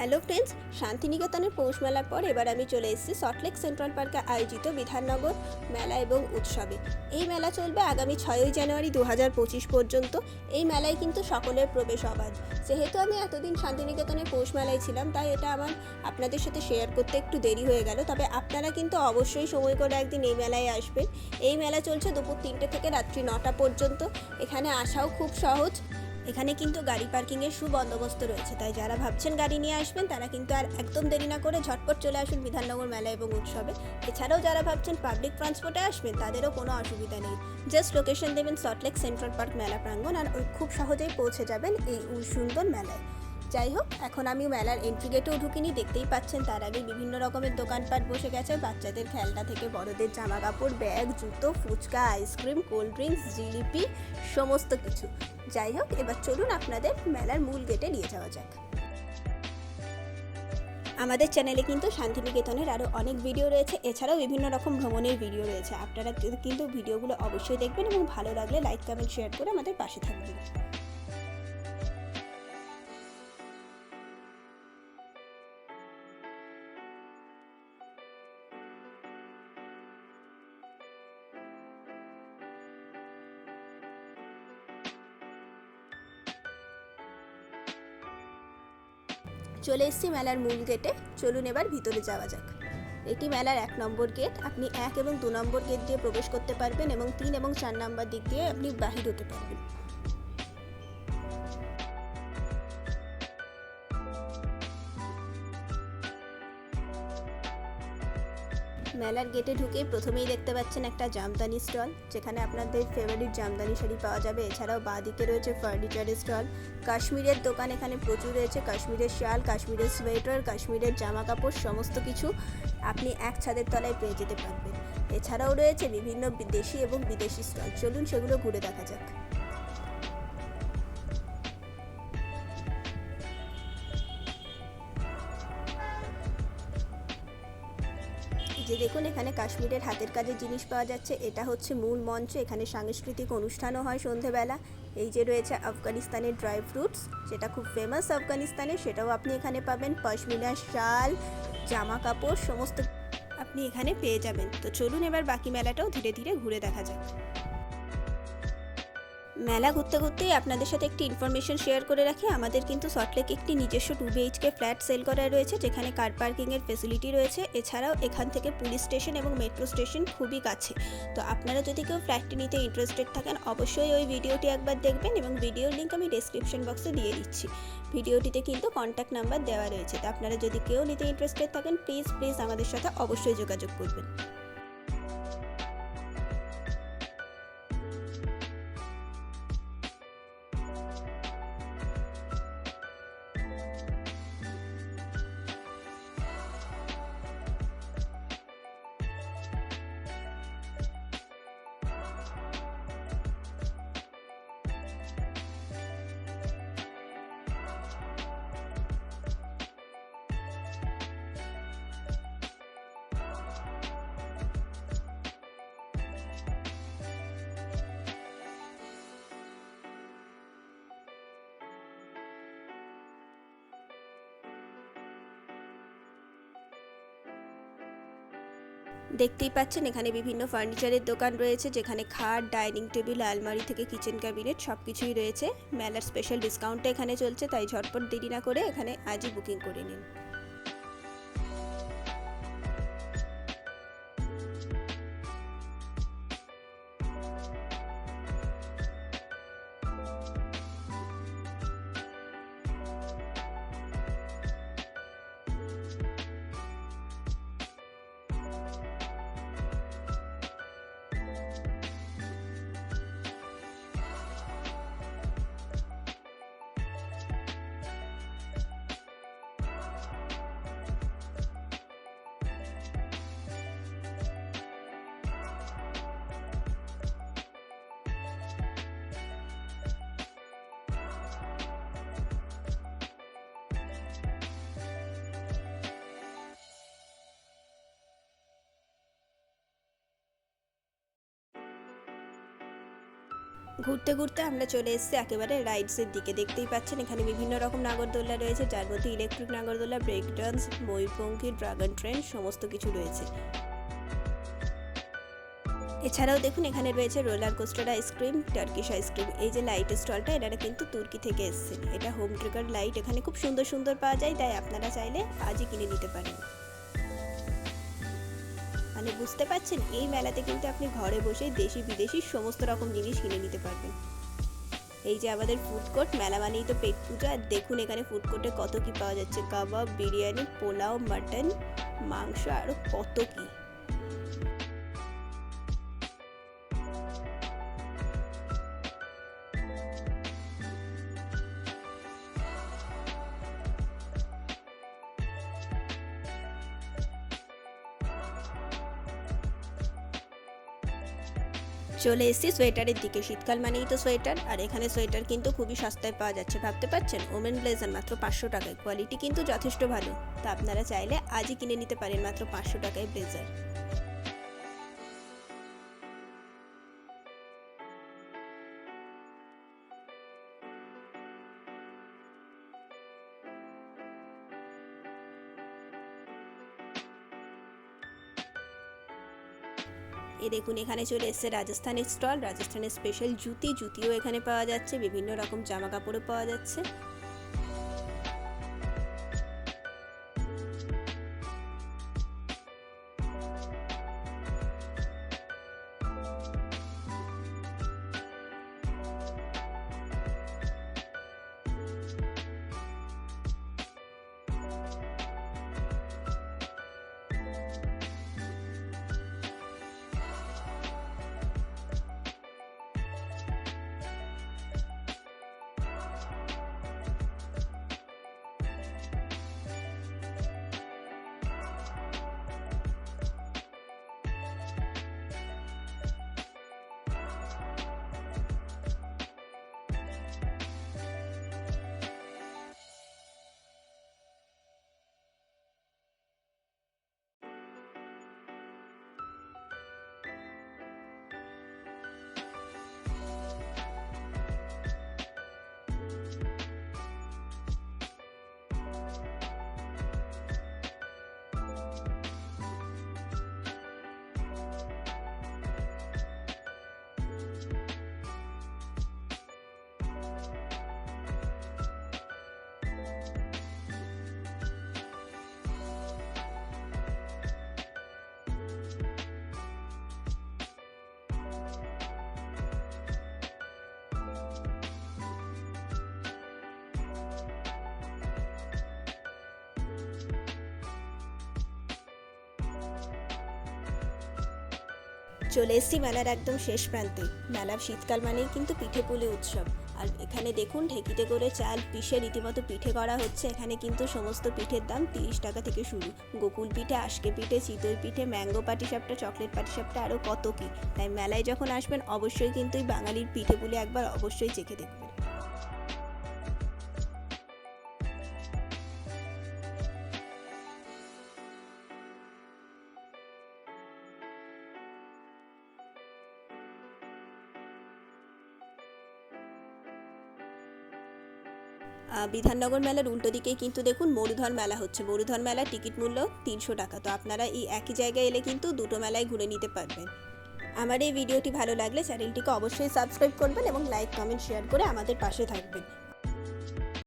Hello friends, শান্তিনিকেতনের পৌষ মেলার পর এবার আমি চলে এসেছি সল্টলেক সেন্ট্রাল পার্কে আয়োজিত বিধাননগর মেলা এবং উৎসবে। এই মেলা চলবে আগামী ছয়ই জানুয়ারি দু হাজার পঁচিশ পর্যন্ত। এই মেলায় কিন্তু সকলের প্রবেশ অবাধ। যেহেতু আমি এতদিন শান্তিনিকেতনের পৌষ মেলায় ছিলাম, তাই এটা আমার আপনাদের সাথে শেয়ার করতে একটু দেরি হয়ে গেল। তবে আপনারা কিন্তু অবশ্যই সময় করে একদিন এই মেলায় আসবেন। এই মেলা চলছে দুপুর তিনটে থেকে রাত্রি নটা পর্যন্ত। এখানে আসাও খুব সহজ। এখানে কিন্তু গাড়ি পার্কিংয়ের সুবন্দোবস্ত রয়েছে। তাই যারা ভাবছেন গাড়ি নিয়ে আসবেন, তারা কিন্তু আর একদম দেরি না করে ঝটপট চলে আসুন বিধাননগর মেলা এবং উৎসবে। এছাড়াও যারা ভাবছেন পাবলিক ট্রান্সপোর্টে আসবেন, তাদেরও কোনো অসুবিধা নেই। জাস্ট লোকেশন দেবেন সল্টলেক সেন্ট্রাল পার্ক মেলা প্রাঙ্গণ আর খুব সহজেই পৌঁছে যাবেন এই সুন্দর মেলায়। যাই হোক, এখন আমি মেলার এন্ট্রি গেটেও ঢুকিনি, দেখতেই পাচ্ছেন তার আগে বিভিন্ন রকমের দোকানপাট বসে গেছে। বাচ্চাদের খেলনা থেকে বড়দের জামা কাপড় ব্যাগ, জুতো, ফুচকা আইসক্রিম কোল্ড ড্রিঙ্কস জিলিপি, সমস্ত কিছু। যাই হোক, এবার চলুন আপনাদের মেলার মূল গেটে নিয়ে যাওয়া যাক। আমাদের চ্যানেলে কিন্তু শান্তিনিকেতনের আরও অনেক ভিডিও রয়েছে। এছাড়াও বিভিন্ন রকম ভ্রমণের ভিডিও রয়েছে। আপনারা কিন্তু ভিডিওগুলো অবশ্যই দেখবেন এবং ভালো লাগলে লাইক কমেন্ট শেয়ার করে আমাদের পাশে থাকবেন। চলে এসেছি মেলার মূল গেটে। চলুন এবার ভিতরে যাওয়া যাক। এটি মেলার এক নম্বর গেট। আপনি এক এবং দু নম্বর গেট দিয়ে প্রবেশ করতে পারবেন এবং তিন এবং চার নম্বর দিক দিয়ে আপনি বাহির হতে পারবেন। মেলার গেটে ঢুকে প্রথমেই দেখতে পাচ্ছেন একটা জামদানি স্টল, যেখানে আপনাদের ফেভারিট জামদানি শাড়ি পাওয়া যাবে। এছাড়াও বাঁদিকে রয়েছে ফার্নিচারের স্টল কাশ্মীরের দোকান এখানে প্রচুর রয়েছে। কাশ্মীরের শাল, কাশ্মীরের সোয়েটার কাশ্মীরের জামা কাপড় সমস্ত কিছু আপনি এক ছাদের তলায় পেয়ে যেতে পারবেন। এছাড়াও রয়েছে বিভিন্ন দেশি এবং বিদেশি স্টল। চলুন সেগুলো ঘুরে দেখা যাক। যে দেখুন, এখানে কাশ্মীরের হাতের কাজের জিনিস পাওয়া যাচ্ছে। এটা হচ্ছে মূল মঞ্চ। এখানে সাংস্কৃতিক অনুষ্ঠানও হয় সন্ধেবেলা। এই যে রয়েছে আফগানিস্তানের ড্রাই ফ্রুটস যেটা খুব ফেমাস আফগানিস্তানে। সেটাও আপনি এখানে পাবেন। পশমিনা শাল, জামা কাপড়, সমস্ত আপনি এখানে পেয়ে যাবেন। তো চলুন এবার বাকি মেলাটাও ধীরে ধীরে ঘুরে দেখা যাক। মেলা ঘুরতে ঘুরতেই আপনাদের সাথে একটি ইনফরমেশন শেয়ার করে রাখি। আমাদের কিন্তু সল্টলেক একটি নিজস্ব টু বিএইচকে ফ্ল্যাট সেল করা রয়েছে, যেখানে কার পার্কিংয়ের ফেসিলিটি রয়েছে। এছাড়াও এখান থেকে পুলিশ স্টেশন এবং মেট্রো স্টেশন খুবই কাছে। তো আপনারা যদি কেউ ফ্ল্যাটটি নিতে ইন্টারেস্টেড থাকেন, অবশ্যই ওই ভিডিওটি একবার দেখবেন এবং ভিডিওর লিঙ্ক আমি ডেসক্রিপশন বক্সে দিয়ে দিচ্ছি। ভিডিওটিতে কিন্তু কন্ট্যাক্ট নাম্বার দেওয়া রয়েছে। তো আপনারা যদি কেউ নিতে ইন্টারেস্টেড থাকেন প্লিজ প্লিজ আমাদের সাথে অবশ্যই যোগাযোগ করবেন। দেখতেই পাচ্ছেন, এখানে বিভিন্ন ফার্নিচারের দোকান রয়েছে, যেখানে খাট ডাইনিং টেবিল আলমারি থেকে কিচেন ক্যাবিনেট সব কিছুই রয়েছে। মেলার স্পেশাল ডিসকাউন্টটা এখানে চলছে, তাই ঝটপট দেরি না করে এখানে আজই বুকিং করে নিন। ঘুরতে ঘুরতে আমরা চলে এসেছি একেবারে রাইডসের দিকে। দেখতেই পাচ্ছেন, এখানে বিভিন্ন রকম নাগরদোল্লা রয়েছে, যার মধ্যে ইলেকট্রিক নাগরদোল্লা ব্রেক ডান্স ময়ূরপঙ্খী ড্রাগন ট্রেন সমস্ত কিছু রয়েছে। এছাড়াও দেখুন, এখানে রয়েছে roller coaster ice cream Turkish ice cream এই যে লাইট স্টলটা এটা কিন্তু তুর্কি থেকে এসছে এটা হোম ট্রিগার লাইট এখানে খুব সুন্দর সুন্দর পাওয়া যায়, তাই আপনারা চাইলে আজই কিনে নিতে পারেন। মানে বুঝতে পারছেন? এই মেলাতে কিন্তু আপনি ঘরে বসে দেশি বিদেশি সমস্ত রকম জিনিস কিনে নিতে পারবেন। এই যে আমাদের ফুড কোর্ট মেলা মানেই তো পেট পূজা। আর দেখুন এখানে ফুড কোর্টে কত কি পাওয়া যাচ্ছে? কাবাব, বিরিয়ানি, পোলাও মাটন মাংস, আর কত কি। চলে এসেছি সোয়েটারের দিকে। শীতকাল মানেই তো সোয়েটার, আর এখানে সোয়েটার কিন্তু খুবই সস্তায় পাওয়া যাচ্ছে, ভাবতে পারছেন? ওমেন ব্লেজার মাত্র পাঁচশো টাকায়। কোয়ালিটি কিন্তু যথেষ্ট ভালো। তা আপনারা চাইলে আজই কিনে নিতে পারেন মাত্র পাঁচশো টাকায় ব্লেজার। এ দেখুন, এখানে চলে এসছে রাজস্থানের স্টল। রাজস্থানের স্পেশাল জুতি, জুতিও এখানে পাওয়া যাচ্ছে। বিভিন্ন রকম জামা কাপড়ও পাওয়া যাচ্ছে। চলে এসেছি মেলার একদম শেষ প্রান্তে। মেলার শীতকাল মানেই কিন্তু পিঠে পুলি উৎসব। আর এখানে দেখুন, ঢেকিতে করে চাল পিষে রীতিমতো পিঠে করা হচ্ছে। এখানে কিন্তু সমস্ত পিঠের দাম তিরিশ টাকা থেকে শুরু। গোকুল পিঠে, আশকে পিঠে, চিতই পিঠে, ম্যাঙ্গো পাটিসাপটা, চকলেট পাটিসাপটা আরও কত কী? তাই মেলায় যখন আসবেন, অবশ্যই কিন্তু বাঙালির পিঠে পুলি একবার অবশ্যই চেখে দেখবেন। বিধাননগর মেলার উল্টো দিকেই কিন্তু দেখুন মরুধর মেলা হচ্ছে। মরুধর মেলার টিকিট মূল্য তিনশো টাকা। তো আপনারা এই একই জায়গায় এলে কিন্তু দুটো মেলায় ঘুরে নিতে পারবেন। আমার এই ভিডিওটি ভালো লাগলে চ্যানেলটিকে অবশ্যই সাবস্ক্রাইব করবেন এবং লাইক, কমেন্ট, শেয়ার করে আমাদের পাশে থাকবেন।